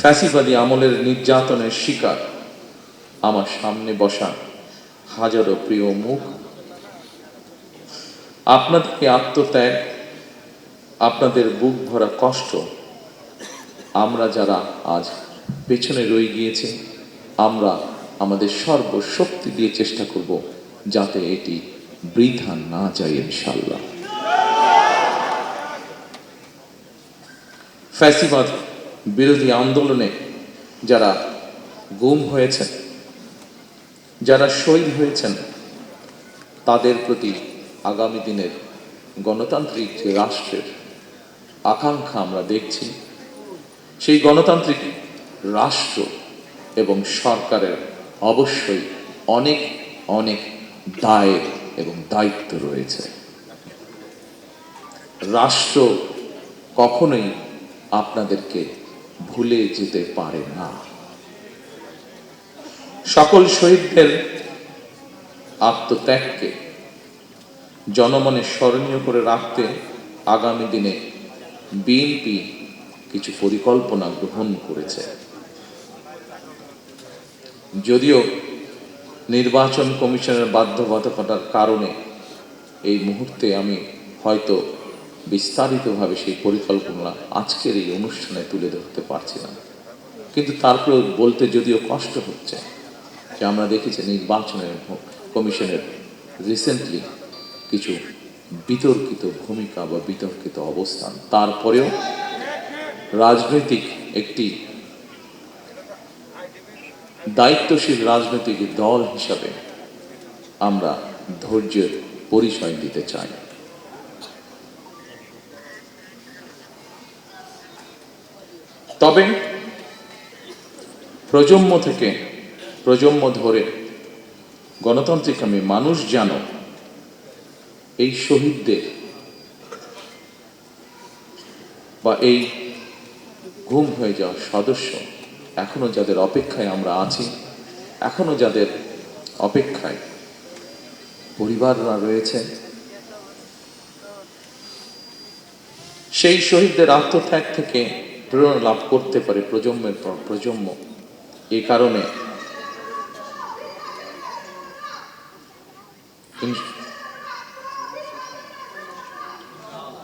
ফ্যাসিবাদী আমলের নির্যাতনের শিকার। আমার সামনে বসা হাজারো প্রিয় মুখ। আপনাদেরকে আত্মত্যাগ, আপনাদের বুক ভরা কষ্ট, আমরা যারা আজ পেছনে রয়ে গিয়েছি, আমরা আমাদের সর্বশক্তি দিয়ে চেষ্টা করব যাতে এটি বৃথা না যায় ইনশাল্লাহ ফ্যাসিবাদ বিরোধী আন্দোলনে যারা গুম হয়েছেন, যারা শহীদ হয়েছেন, তাদের প্রতি আগামী দিনের গণতান্ত্রিক রাষ্ট্রের আকাঙ্ক্ষা আমরা দেখছি, সেই গণতান্ত্রিক রাষ্ট্র এবং সরকারের অবশ্যই অনেক অনেক দায়ের এবং দায়িত্ব রয়েছে। রাষ্ট্র কখনোই আপনাদেরকে ভুলে যেতে পারে না। সকল শহীদদের আত্মত্যাগকে জনমনে স্মরণীয় করে রাখতে আগামী দিনে বিএনপি কিছু পরিকল্পনা গ্রহণ করেছে। যদিও নির্বাচন কমিশনের বাধ্যবাধকতার কারণে এই মুহূর্তে আমি হয়তো বিস্তারিতভাবে সেই পরিকল্পনা আজকের এই অনুষ্ঠানে তুলে ধরতে পারছি না কিন্তু তারপরেও বলতে যদিও কষ্ট হচ্ছে, যে আমরা দেখেছি নির্বাচনের কমিশনের রিসেন্টলি কিছু বিতর্কিত ভূমিকা বা বিতর্কিত অবস্থান। তারপরেও রাজনৈতিক একটি দায়িত্বশীল রাজনৈতিক দল হিসাবে আমরা ধৈর্যের পরিচয় দিতে চাই। তবে প্রজন্ম থেকে, প্রজন্ম ধরে গণতান্ত্রিক আমি মানুষ যেন এই শহীদদের বা এই গুম হয়ে যাওয়া সদস্য এখনও যাদের অপেক্ষায় আমরা আছি, এখনও যাদের অপেক্ষায় পরিবাররা রয়েছে, সেই শহীদদের আত্মত্যাগ থেকে প্রেরণা লাভ করতে পারে প্রজন্মের পর, প্রজন্ম। এই কারণে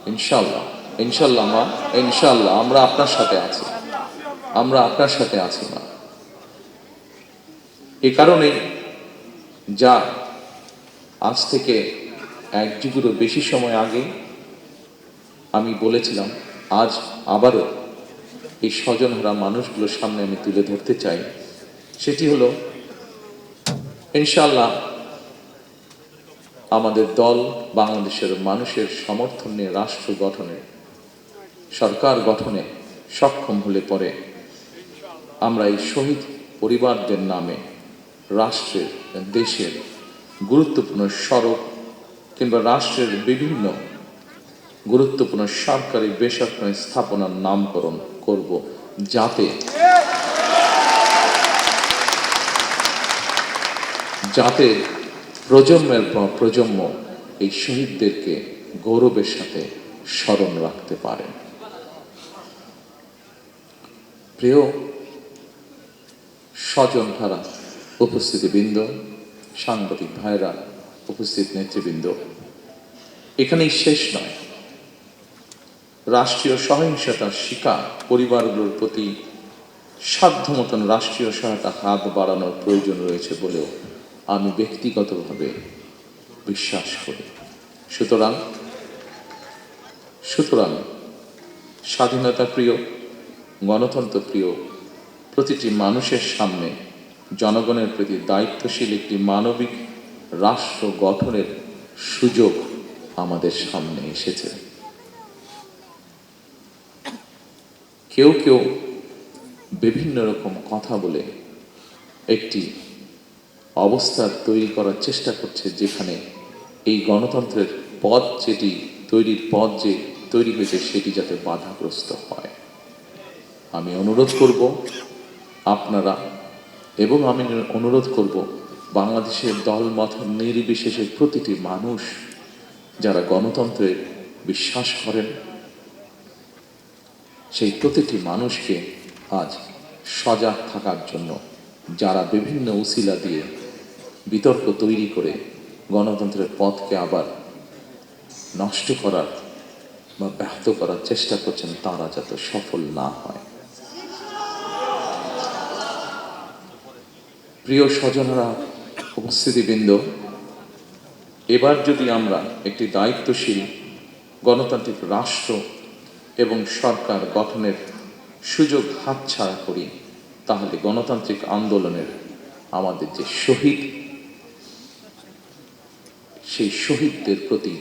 ইনশাল্লাহ ইনশাল্লাহ মা ইনশাল্লাহ আমরা আপনার সাথে আছি। আমরা আপনার সাথে আছি মা। এ কারণে যা আজ থেকে এক যুগেরও বেশি সময় আগে আমি বলেছিলাম, আজ আবারও এই স্বজনহারা মানুষগুলোর সামনে আমি তুলে ধরতে চাই। সেটি হলো ইনশাল্লাহ আমাদের দল বাংলাদেশের মানুষের সমর্থন, রাষ্ট্র গঠনে, সরকার গঠনে সক্ষম হলে পরে আমরা এই শহীদ পরিবারদের নামে রাষ্ট্রের, দেশের গুরুত্বপূর্ণ সড়ক কিংবা রাষ্ট্রের বিভিন্ন গুরুত্বপূর্ণ সরকারি বেসরকারি স্থাপনার নামকরণ করব যাতে যাতে প্রজন্মের পর প্রজন্ম এই শহীদদেরকে গৌরবের সাথে স্মরণ রাখতে পারে। প্রিয় স্বজন ধারা, উপস্থিতিবৃন্দ, সাংবাদিক ভাইরা, উপস্থিত নেতৃবৃন্দ, এখানেই শেষ নয়। রাষ্ট্রীয় সহিংসতার শিকার পরিবারগুলোর প্রতি সাধ্য মতন রাষ্ট্রীয় সহায়তা হাত বাড়ানোর প্রয়োজন রয়েছে বলেও আমি ব্যক্তিগতভাবে বিশ্বাস করি। সুতরাং সুতরাং স্বাধীনতা প্রিয়, গণতন্ত্র প্রিয়, প্রতিটি মানুষের সামনে জনগণের প্রতি দায়িত্বশীল একটি মানবিক রাষ্ট্র গঠনের সুযোগ আমাদের সামনে এসেছে। কেউ কেউ বিভিন্ন রকম কথা বলে একটি অবস্থা তৈরি করার চেষ্টা করছে যেখানে এই গণতন্ত্রের পথ যেটি, তৈরির পথ যে তৈরি হয়েছে সেটি যাতে বাধাগ্রস্ত হয়। আমি অনুরোধ করব আপনারা এবং আমি অনুরোধ করব বাংলাদেশের দল দলমত নির্বিশেষে প্রতিটি মানুষ যারা গণতন্ত্রে বিশ্বাস করেন সেই প্রতিটি মানুষকে আজ সজাগ থাকার জন্য যারা বিভিন্ন উসিলা দিয়ে বিতর্ক তৈরি করে গণতন্ত্রের পথকে আবার নষ্ট করার বা ব্যাহত করার চেষ্টা করছেন, তারা যাতে সফল না হয়। প্রিয় স্বজনরা, উপস্থিতিবৃন্দ, এবার যদি আমরা একটি দায়িত্বশীল গণতান্ত্রিক রাষ্ট্র এবং সরকার গঠনের সুযোগ হাতছাড়া করি, তাহলে গণতান্ত্রিক আন্দোলনের আমাদের যে শহীদ, সেই শহীদদের প্রতি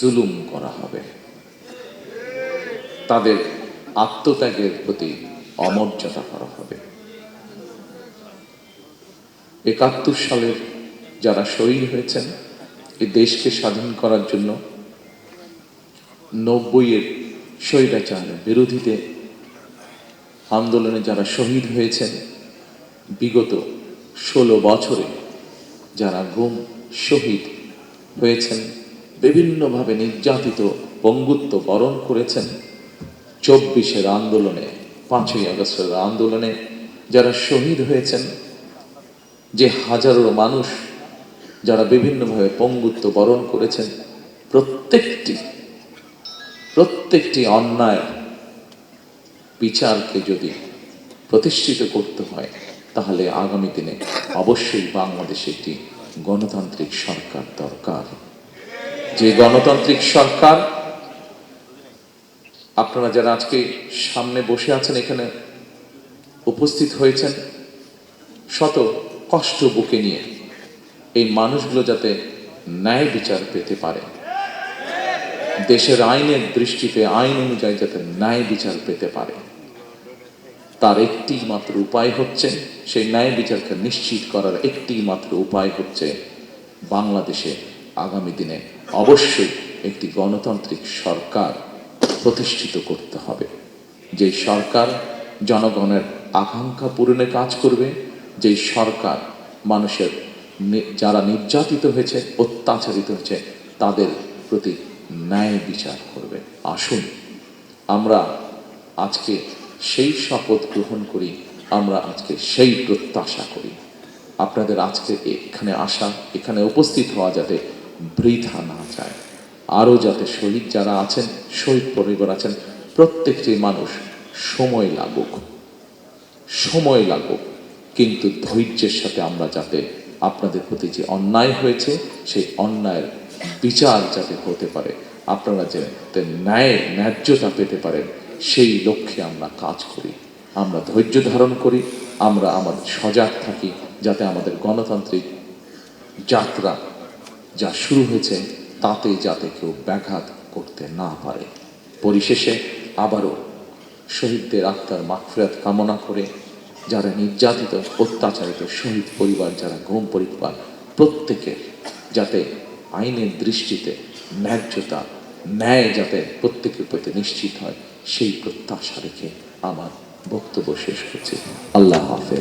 জুলুম করা হবে। তাদের আত্মত্যাগের প্রতি অমর্যাদা করা হবে। একাত্তর সালের যারা শহীদ হয়েছেন, এই দেশকে স্বাধীন করার জন্য নব্বইয়ের স্বৈরাচার বিরোধীতে আন্দোলনে যারা শহীদ হয়েছেন, বিগত ষোলো বছরে যারা গুম, শহীদ হয়েছেন, বিভিন্নভাবে নির্যাতিত পঙ্গুত্ব বরণ করেছেন, চব্বিশের আন্দোলনে, পাঁচই আগস্টের আন্দোলনে যারা শহীদ হয়েছেন, যে হাজারো মানুষ যারা বিভিন্নভাবে পঙ্গুত্ব বরণ করেছেন, প্রত্যেকটি প্রত্যেকটি অন্যায় বিচারকে যদি প্রতিষ্ঠিত করতে হয়, তাহলে আগামী দিনে অবশ্যই বাংলাদেশে একটি গণতান্ত্রিক সরকার দরকার। যে গণতান্ত্রিক সরকার, আপনারা যারা আজকে সামনে বসে আছেন, এখানে উপস্থিত হয়েছেন, শত কষ্ট বুকে নিয়ে এই মানুষগুলো যাতে ন্যায় বিচার পেতে পারে। দেশের আইনের দৃষ্টিতে, আইন অনুযায়ী যাতে ন্যায় বিচার পেতে পারে। তার একটি মাত্র উপায় হচ্ছে, সেই ন্যায় বিচারকে নিশ্চিত করার একটি মাত্র উপায় হচ্ছে, বাংলাদেশে আগামী দিনে অবশ্যই একটি গণতান্ত্রিক সরকার প্রতিষ্ঠিত করতে হবে। যে সরকার জনগণের আকাঙ্ক্ষা পূরণে কাজ করবে, যেই সরকার মানুষের যারা নির্যাতিত হয়েছে, অত্যাচারিত হয়েছে, তাদের প্রতি ন্যায় বিচার করবে। আসুন, আমরা আজকে সেই শপথ গ্রহণ করি, আমরা আজকে সেই প্রত্যাশা করি। আপনাদের আজকে এখানে আসা, এখানে উপস্থিত হওয়া যাতে বৃথা না যায়। আরও যাতে শহীদ যারা আছেন, শহীদ পরিবার আছেন, প্রত্যেকটি মানুষ সময় লাগুক। সময় লাগুক, কিন্তু ধৈর্যের সাথে আমরা যাতে আপনাদের প্রতি যে অন্যায় হয়েছে, সেই অন্যায়ের বিচার যাতে হতে পারে। আপনারা যাতে ন্যায় ন্যায্যতা পেতে পারেন, সেই লক্ষ্যে আমরা কাজ করি। আমরা ধৈর্য ধারণ করি, আমরা আমাদের সজাগ থাকি, যাতে আমাদের গণতান্ত্রিক যাত্রা যা শুরু হয়েছে, তাতে যাতে কেউ ব্যাঘাত করতে না পারে। পরিশেষে আবারও শহীদদের আত্মার মাগফিরাত কামনা করে, যারা নির্যাতিত, অত্যাচারিত, শহীদ পরিবার, যারা ঘুম পরিবার প্রত্যেকের যাতে আইনের দৃষ্টিতে ন্যায্যতা, ন্যায় যাতে প্রত্যেকের প্রতি নিশ্চিত হয়, সেই প্রত্যাশা রেখে আমার বক্তব্য শেষ করছে। আল্লাহ হাফেজ।